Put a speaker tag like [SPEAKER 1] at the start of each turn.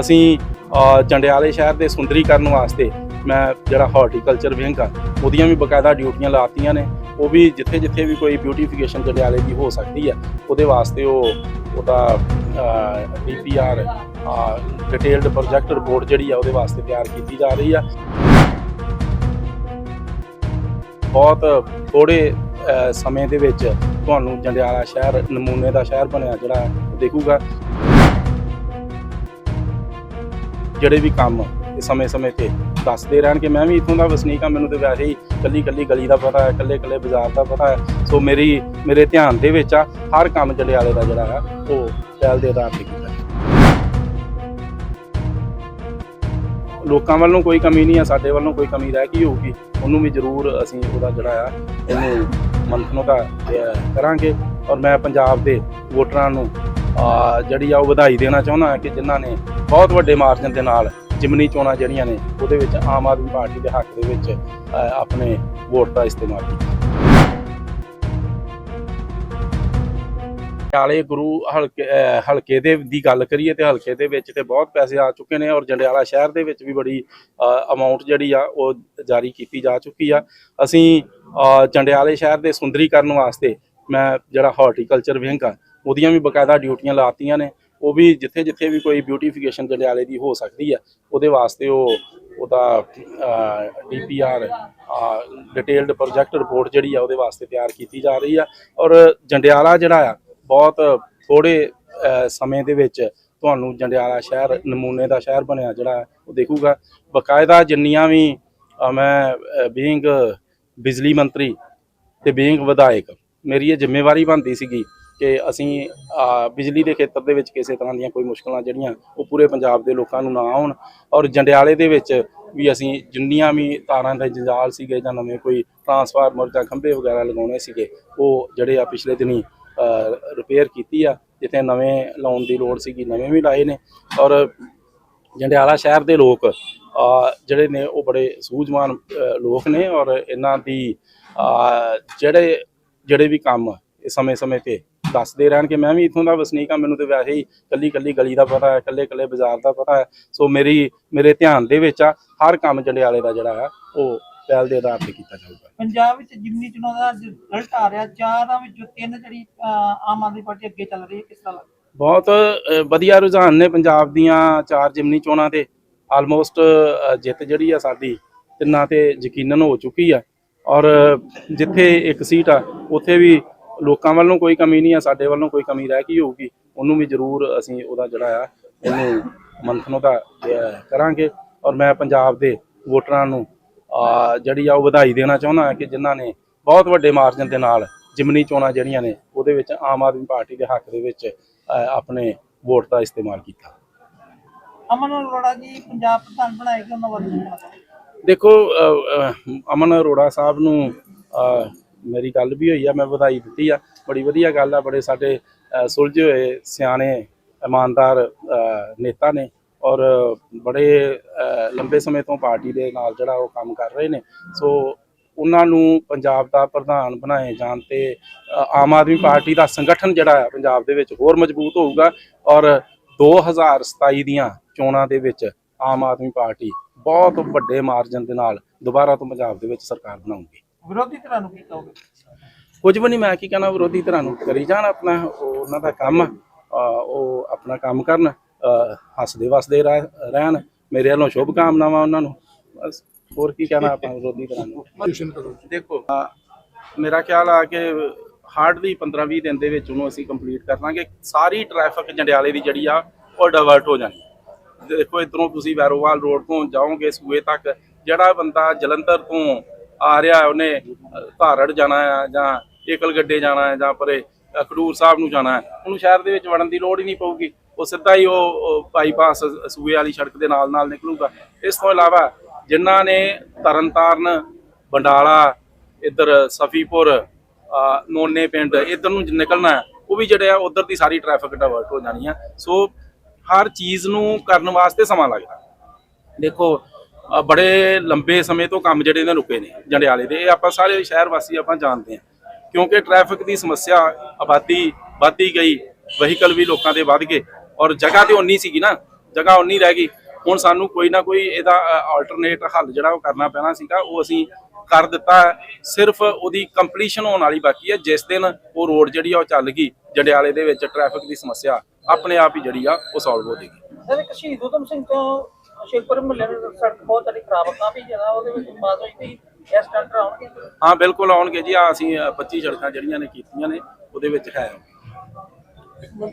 [SPEAKER 1] ਅਸੀਂ ਜੰਡਿਆਲੇ ਸ਼ਹਿਰ ਦੇ ਸੁੰਦਰੀਕਰਨ ਵਾਸਤੇ ਮੈਂ ਜਿਹੜਾ ਹਾਰਟੀਕਲਚਰ ਵਿੰਗ ਆ, ਉਹਦੀਆਂ ਵੀ ਬਕਾਇਦਾ ਡਿਊਟੀਆਂ ਲਾਤੀਆਂ ਨੇ। ਉਹ ਵੀ ਜਿੱਥੇ ਜਿੱਥੇ ਵੀ ਕੋਈ ਬਿਊਟੀਫਿਕੇਸ਼ਨ ਜੰਡਿਆਲੇ ਦੀ ਹੋ ਸਕਦੀ ਆ ਉਹਦੇ ਵਾਸਤੇ ਉਹ, ਉਹਦਾ ਡੀਪੀਆਰ ਡਿਟੇਲਡ ਪ੍ਰੋਜੈਕਟ ਰਿਪੋਰਟ ਜਿਹੜੀ ਆ, ਉਹਦੇ ਵਾਸਤੇ ਤਿਆਰ ਕੀਤੀ ਜਾ ਰਹੀ ਆ। ਬਹੁਤ ਥੋੜੇ ਸਮੇਂ ਦੇ ਵਿੱਚ ਤੁਹਾਨੂੰ ਜੰਡਿਆਲਾ ਸ਼ਹਿਰ, ਨਮੂਨੇ ਦਾ ਸ਼ਹਿਰ ਬਣਿਆ ਜਿਹੜਾ ਦੇਖੂਗਾ। ਜਿਹੜੇ ਵੀ ਕੰਮ ਸਮੇਂ-ਸਮੇਂ ਤੇ ਦੱਸਦੇ ਰਹਿਣਗੇ ਮੈਂ ਵੀ ਇਥੋਂ ਦਾ ਵਸਨੀਕ ਆ ਮੈਨੂੰ ਤੇ ਵੈਸੇ ਹੀ ਕੱਲੀ ਕੱਲੀ ਗਲੀ ਦਾ ਪਤਾ ਹੈ ਕੱਲੇ ਕੱਲੇ ਬਾਜ਼ਾਰ ਦਾ ਪਤਾ ਹੈ। ਸੋ ਮੇਰੀ, ਮੇਰੇ ਧਿਆਨ ਦੇ ਵਿੱਚ ਆ, ਹਰ ਕੰਮ ਜਲਿਆਲੇ ਦਾ ਜਿਹੜਾ ਆ ਉਹ ਪਹਿਲ ਦੇ ਆਧਾਰ ਤੇ ਕੀਤਾ ਲੋਕਾਂ ਵੱਲੋਂ ਕੋਈ ਕਮੀ ਨਹੀਂ ਆ, ਸਾਡੇ ਵੱਲੋਂ ਕੋਈ ਕਮੀ ਰਹਿ ਗਈ ਹੋਊਗੀ, ਉਹਨੂੰ ਵੀ ਜ਼ਰੂਰ ਅਸੀਂ ਉਹਦਾ ਜਿਹੜਾ ਆ, ਇਹਨੂੰ ਮੰਥਨੋਂ ਦਾ ਕਰਾਂਗੇ। ਔਰ ਮੈਂ ਪੰਜਾਬ ਦੇ ਵੋਟਰਾਂ ਨੂੰ ਜਿਹੜੀ ਆ ਉਹ ਵਧਾਈ ਦੇਣਾ ਚਾਹੁੰਦਾ ਕਿ ਜਿਨ੍ਹਾਂ ਨੇ ਬਹੁਤ ਵੱਡੇ ਮਾਰਜਨ ਦੇ ਨਾਲ ਜਿਮਨੀ ਚੋਣਾਂ ਜਿਹੜੀਆਂ ਨੇ, ਉਹਦੇ ਵਿੱਚ ਆਮ ਆਦਮੀ ਪਾਰਟੀ ਦੇ ਹੱਕ ਦੇ ਵਿੱਚ ਆਪਣੇ ਵੋਟ ਦਾ ਇਸਤੇਮਾਲ ਕੀਤਾ। ਪਟਿਆਲੇ ਗੁਰੂ ਹਲਕੇ ਹਲਕੇ ਦੇ ਦੀ ਗੱਲ ਕਰੀਏ ਤੇ ਹਲਕੇ ਦੇ ਵਿੱਚ ਤੇ ਬਹੁਤ ਪੈਸੇ ਆ ਚੁੱਕੇ ਨੇ ਔਰ ਜੰਡਿਆਲਾ ਸ਼ਹਿਰ ਦੇ ਵਿੱਚ ਵੀ ਬੜੀ ਅਮਾਉਂਟ ਜਿਹੜੀ ਆ ਉਹ ਜਾਰੀ ਕੀਤੀ ਜਾ ਚੁੱਕੀ ਆ। ਅਸੀਂ ਜੰਡਿਆਲੇ ਸ਼ਹਿਰ ਦੇ ਸੁੰਦਰੀਕਰਨ ਵਾਸਤੇ ਮੈਂ ਜਿਹੜਾ ਹਾਰਟੀਕਲਚਰ ਵਿੰਗ ਆ ਉਹਦੀਆਂ ਵੀ ਬਕਾਇਦਾ ਡਿਊਟੀਆਂ ਲਾਤੀਆਂ ਨੇ, ਉਹ ਵੀ ਜਿੱਥੇ ਜਿੱਥੇ ਵੀ ਕੋਈ ਬਿਊਟੀਫਿਕੇਸ਼ਨ ਜੰਡਿਆਲੇ ਦੀ ਹੋ ਸਕਦੀ ਹੈ, ਉਹਦੇ ਵਾਸਤੇ ਉਹ, ਉਹਦਾ ਡੀਪੀਆਰ ਡਿਟੇਲਡ ਪ੍ਰੋਜੈਕਟ ਰਿਪੋਰਟ ਜਿਹੜੀ ਆ ਉਹਦੇ ਵਾਸਤੇ ਤਿਆਰ ਕੀਤੀ ਜਾ ਰਹੀ ਆ। ਔਰ ਜੰਡਿਆਲਾ ਜਿਹੜਾ ਆ, ਬਹੁਤ ਥੋੜੇ ਸਮੇਂ ਦੇ ਵਿੱਚ ਤੁਹਾਨੂੰ ਜੰਡਿਆਲਾ ਸ਼ਹਿਰ, ਨਮੂਨੇ ਦਾ ਸ਼ਹਿਰ ਬਣਿਆ ਜਿਹੜਾ ਉਹ ਦੇਖੂਗਾ। ਬਕਾਇਦਾ ਜਿੰਨੀਆਂ ਵੀ ਮੈਂ ਬੀਇੰਗ ਬਿਜਲੀ ਮੰਤਰੀ ਤੇ ਬੀਇੰਗ ਵਿਧਾਇਕ, ਮੇਰੀ ਇਹ ਜ਼ਿੰਮੇਵਾਰੀ ਬਣਦੀ ਸੀਗੀ ਕਿ ਅਸੀਂ ਬਿਜਲੀ ਦੇ ਖੇਤਰ ਦੇ ਵਿੱਚ ਕਿਸੇ ਤਰ੍ਹਾਂ ਦੀਆਂ ਕੋਈ ਮੁਸ਼ਕਲਾਂ ਜਿਹੜੀਆਂ, ਉਹ ਪੂਰੇ ਪੰਜਾਬ ਦੇ ਲੋਕਾਂ ਨੂੰ ਨਾ ਆਉਣ। ਔਰ ਜੰਡਿਆਲੇ ਦੇ ਵਿੱਚ ਵੀ ਅਸੀਂ ਜਿੰਨੀਆਂ ਵੀ ਤਾਰਾਂ ਦੇ ਜੰਜਾਲ ਸੀਗੇ ਜਾਂ ਨਵੇਂ ਕੋਈ ਟਰਾਂਸਫਾਰਮਰ ਜਾਂ ਖੰਭੇ ਵਗੈਰਾ ਲਗਾਉਣੇ ਸੀਗੇ, ਉਹ ਜਿਹੜੇ ਆ ਪਿਛਲੇ ਦਿਨੀ ਰਿਪੇਅਰ ਕੀਤੀ ਆ, ਜਿੱਥੇ ਨਵੇਂ ਲਾਉਣ ਦੀ ਲੋੜ ਸੀਗੀ, ਨਵੇਂ ਵੀ ਲਾਏ ਨੇ। ਔਰ ਜੰਡਿਆਲਾ ਸ਼ਹਿਰ ਦੇ ਲੋਕ ਜਿਹੜੇ ਨੇ, ਉਹ ਬੜੇ ਸੂਝਵਾਨ ਲੋਕ ਨੇ। ਔਰ ਇਹਨਾਂ ਦੀ ਜਿਹੜੇ ਜਿਹੜੇ ਵੀ ਕੰਮ ਸਮੇਂ-ਸਮੇਂ ਤੇ ਦੱਸਦੇ ਰਹਿਣਗੇ ਮੈਂ ਵੀ ਇਥੋਂ ਦਾ ਵਸਨੀਕ ਆ ਮੈਨੂੰ ਤੇ ਵੈਸੇ ਹੀ ਕੱਲੀ ਕੱਲੀ ਗਲੀ ਦਾ ਪਤਾ ਹੈ ਕੱਲੇ ਕੱਲੇ ਬਾਜ਼ਾਰ ਦਾ ਪਤਾ ਹੈ। ਸੋ ਮੇਰੀ ਮੇਰੇ ਧਿਆਨ ਦੇ ਵਿੱਚ ਆ ਹਰ ਕੰਮ ਜੰਡਿਆਲੇ ਦਾ ਜਿਹੜਾ ਆ ਉਹ ਪਹਿਲ ਦੇ ਆਧਾਰ ਤੇ ਕੀਤਾ ਜਾਊਗਾ।
[SPEAKER 2] ਪੰਜਾਬ ਵਿੱਚ ਜਿਮਨੀ ਚੋਣਾਂ ਦਾ ਰਿਜ਼ਲਟ ਆ ਰਿਹਾ ਚਾਰਾਂ ਵਿੱਚੋਂ ਤਿੰਨ ਜਿਹੜੀ ਆਮ ਆਦਮੀ ਪਾਰਟੀ ਅੱਗੇ ਚੱਲ ਰਹੀ ਹੈ ਕਿਸ ਤਰ੍ਹਾਂ
[SPEAKER 1] ਬਹੁਤ ਵਧੀਆ ਰੁਝਾਨ ਨੇ ਪੰਜਾਬ ਦੀਆਂ ਚਾਰ ਜਿਮਨੀ ਚੋਣਾਂ ਤੇ। ਆਲਮੋਸਟ ਜਿੱਤ ਜਿਹੜੀ ਆ ਸਾਡੀ ਤਿੰਨਾਂ ਤੇ ਯਕੀਨਨ ਹੋ ਚੁੱਕੀ ਆ। ਔਰ ਜਿੱਥੇ ਇੱਕ ਸੀਟ ਆ ਉੱਥੇ ਵੀ ਲੋਕਾਂ ਵੱਲੋਂ ਕੋਈ ਕਮੀ ਨਹੀਂ ਆ ਸਾਡੇ ਵੱਲੋਂ ਕੋਈ ਕਮੀ ਰਹਿ ਗਈ ਹੋਊਗੀ। ਉਹਨੂੰ ਵੀ ਜ਼ਰੂਰ ਅਸੀਂ ਉਹਦਾ ਜਿਹੜਾ ਆ ਉਹਨੂੰ ਮੰਥਨੋਂ ਦਾ ਅ, ਕਰਾਂਗੇ। ਔਰ ਮੈਂ ਪੰਜਾਬ ਦੇ ਵੋਟਰਾਂ ਨੂੰ ਜਿਹੜੀ ਆ ਉਹ ਵਧਾਈ ਦੇਣਾ ਚਾਹੁੰਦਾ ਕਿ ਜਿਨ੍ਹਾਂ ਨੇ ਬਹੁਤ ਵੱਡੇ ਮਾਰਜਨ ਦੇ ਨਾਲ ਜਿਮਨੀ ਚੋਣਾਂ ਜਿਹੜੀਆਂ ਨੇ ਉਹਦੇ ਵਿੱਚ ਆਮ ਆਦਮੀ ਪਾਰਟੀ ਦੇ ਹੱਕ ਦੇ ਵਿੱਚ ਆਪਣੇ ਵੋਟ ਦਾ ਇਸਤੇਮਾਲ ਕੀਤਾ।
[SPEAKER 2] ਅਮਨ ਅਰੋੜਾ ਜੀ ਪੰਜਾਬ ਪ੍ਰਧਾਨ ਬਣਾਏ ਉਹਨਾਂ ਕੀ ਕਹਿਣਾ ਚਾਹੋਗੇ?
[SPEAKER 1] ਦੇਖੋ ਅਮਨ ਅਰੋੜਾ ਸਾਹਿਬ ਨੂੰ ਮੇਰੀ ਗੱਲ ਵੀ ਹੋਈ ਆ, ਮੈਂ ਵਧਾਈ ਦਿੱਤੀ ਆ। ਬੜੀ ਵਧੀਆ ਗੱਲ ਆ, ਬੜੇ ਸਾਡੇ ਸੁਲਝੇ ਹੋਏ ਸਿਆਣੇ, ਇਮਾਨਦਾਰ ਨੇਤਾ ਨੇ ਔਰ ਬੜੇ ਲੰਬੇ ਸਮੇਂ ਤੋਂ ਪਾਰਟੀ ਦੇ ਨਾਲ ਜਿਹੜਾ ਉਹ ਕੰਮ ਕਰ ਰਹੇ ਨੇ। ਸੋ ਉਹਨਾਂ ਨੂੰ ਪੰਜਾਬ ਦਾ ਪ੍ਰਧਾਨ ਬਣਾਏ ਜਾਣ ਤੇ ਆਮ ਆਦਮੀ ਪਾਰਟੀ ਦਾ ਸੰਗਠਨ ਜਿਹੜਾ ਹੈ ਪੰਜਾਬ ਦੇ ਵਿੱਚ ਹੋਰ ਮਜ਼ਬੂਤ ਹੋਊਗਾ ਔਰ 2027 ਦੀਆਂ ਚੋਣਾਂ ਦੇ ਵਿੱਚ ਆਮ ਆਦਮੀ ਪਾਰਟੀ ਬਹੁਤ ਵੱਡੇ ਮਾਰਜਨ ਦੇ ਨਾਲ ਦੁਬਾਰਾ ਤੋਂ ਪੰਜਾਬ ਦੇ ਵਿੱਚ ਸਰਕਾਰ ਬਣਾਊਗੀ।
[SPEAKER 2] ਵਿਰੋਧੀ ਧਿਰਾਂ ਨੂੰ ਕੀ ਕਹੋਗੇ?
[SPEAKER 1] ਕੁਝ ਵੀ ਨਹੀਂ ਮੈਂ ਕੀ ਕਹਿਣਾ ਵਿਰੋਧੀ ਧਿਰਾਂ ਨੂੰ ਕਰੀ ਜਾਣ ਆਪਣਾ ਉਹ ਉਹਨਾਂ ਦਾ ਕੰਮ ਆ, ਉਹ ਆਪਣਾ ਕੰਮ ਕਰਨ ਹੱਸਦੇ ਵਸਦੇ ਰਹਿ- ਰਹਿਣ ਮੇਰੇ ਵੱਲੋਂ ਸ਼ੁਭ ਕਾਮਨਾਵਾਂ ਉਹਨਾਂ ਨੂੰ ਬਸ ਹੋਰ ਕੀ ਕਹਿਣਾ ਆਪਾਂ ਵਿਰੋਧੀ ਧਿਰਾਂ ਨੂੰ? ਦੇਖੋ ਮੇਰਾ ਖਿਆਲ ਆ ਕਿ ਹਾਰਡਲੀ 15-20 ਦਿਨ ਦੇ ਵਿੱਚ ਉਹਨੂੰ ਅਸੀਂ ਕੰਪਲੀਟ ਕਰ ਲਾਂਗੇ। ਸਾਰੀ ਟ੍ਰੈਫਿਕ ਜੰਡਿਆਲੇ ਦੀ ਜਿਹੜੀ ਆ ਉਹ ਡਾਇਵਰਟ ਹੋ ਜਾਣੀ। ਦੇਖੋ ਇਧਰੋਂ ਤੁਸੀਂ ਵੈਰੋਵਾਲ ਰੋਡ ਤੋਂ ਜਾਓਗੇ ਸੂਏ ਤੱਕ ਜਿਹੜਾ ਬੰਦਾ ਜਲੰਧਰ ਤੋਂ ਆ ਰਿਹਾ ਉਹਨੇ ਧਾਰੜ ਜਾਣਾ ਆ ਜਾਂ ਏਕਲ ਗੱਡੇ ਜਾਣਾ ਹੈ ਜਾਂ ਪਰੇ ਅਹ, ਖਡੂਰ ਸਾਹਿਬ ਨੂੰ ਜਾਣਾ ਹੈ। ਉਹਨੂੰ ਸ਼ਹਿਰ ਦੇ ਵਿੱਚ ਵੜਨ ਦੀ ਲੋੜ ਹੀ ਨਹੀਂ ਪਊਗੀ। ਉਹ ਸਿੱਧਾ ਹੀ ਉਹ ਬਾਈਪਾਸ ਸੂਏ ਵਾਲੀ ਸੜਕ ਦੇ ਨਾਲ ਨਾਲ ਨਿਕਲੂਗਾ। ਇਸ ਤੋਂ ਇਲਾਵਾ ਜਿਨ੍ਹਾਂ ਨੇ ਤਰਨਤਾਰਨ ਬੰਡਾਲਾ ਇੱਧਰ ਸਫੀਪੁਰ ਨੋਨੇ ਪਿੰਡ ਇੱਧਰ ਨੂੰ ਨਿਕਲਣਾ ਉਹ ਵੀ ਜਿਹੜੇ ਆ ਉਧਰ ਦੀ ਸਾਰੀ ਟ੍ਰੈਫਿਕ ਡਾਇਵਰਟ ਹੋ ਜਾਣੀ ਆ। ਸੋ ਹਰ ਚੀਜ਼ ਨੂੰ ਕਰਨ ਵਾਸਤੇ ਸਮਾਂ ਲੱਗਦਾ। ਦੇਖੋ ਬੜੇ ਲੰਬੇ ਸਮੇਂ ਤੋਂ ਕੰਮ ਜਿਹੜੇ ਨੇ ਰੁਕੇ ਨੇ ਜੰਡਿਆਲੇ ਦੇ। ਇਹ ਆਪਾਂ ਸਾਰੇ ਸ਼ਹਿਰ ਵਾਸੀ ਆਪਾਂ ਜਾਣਦੇ ਹਾਂ। ਕਿਉਂਕਿ ਟ੍ਰੈਫਿਕ ਦੀ ਸਮੱਸਿਆ ਆਬਾਦੀ ਵੱਧਦੀ ਗਈ ਵਹੀਕਲ ਵੀ ਲੋਕਾਂ ਦੇ ਵੱਧ ਗਏ ਔਰ ਜਗ੍ਹਾ ਤੇ ਓਨੀ ਸੀਗੀ ਨਾ, ਜਗ੍ਹਾ ਓਨੀ ਰਹਿ ਗਈ। ਹੁਣ ਸਾਨੂੰ ਕੋਈ ਨਾ ਕੋਈ ਇਹਦਾ ਆਲਟਰਨੇਟ ਹੱਲ ਜਿਹੜਾ ਉਹ ਕਰਨਾ ਪੈਣਾ ਸੀਗਾ, ਉਹ ਅਸੀਂ ਕਰ ਦਿੱਤਾ। ਸਿਰਫ ਉਹਦੀ ਕੰਪਲੀਸ਼ਨ ਹੋਣ ਵਾਲੀ ਬਾਕੀ ਹੈ। ਜਿਸ ਦਿਨ ਉਹ ਰੋਡ ਜਿਹੜੀ ਆ ਉਹ ਚੱਲ ਗਈ, ਜੰਡਿਆਲੇ ਦੇ ਵਿੱਚ ਟ੍ਰੈਫਿਕ ਦੀ ਸਮੱਸਿਆ ਆਪਣੇ ਆਪ ਹੀ ਜਿਹੜੀ ਆ ਉਹ ਸੋਲਵ ਹੋ ਜਾਏਗੀ।
[SPEAKER 2] ਸਰ, ਇੱਕ ਸ਼ਹੀਦ ਉਦਮ ਸਿੰਘ ਤੋਂ ਸ਼ੇਖਪੁਰ ਮੁਹੱਲੇ ਦੀ ਸੜਕ ਬਹੁਤ ਸਾਰੀ ਖਰਾਬ ਆ ਕਾਫੀ ਜ਼ਿਆਦਾ ਉਹਦੇ ਵਿੱਚ ਬਾਤ ਹੋਈ ਸੀ ਇਸ ਟੈਂਡਰ ਆਉਣਗੇ।
[SPEAKER 1] ਹਾਂ ਬਿਲਕੁਲ ਆਉਣਗੇ ਜੀ। ਆ ਅਸੀਂ ਅ, 25 ਸੜਕਾਂ ਜਿਹੜੀਆਂ ਨੇ ਕੀਤੀਆਂ ਨੇ ਉਹਦੇ ਵਿੱਚ ਹੈ।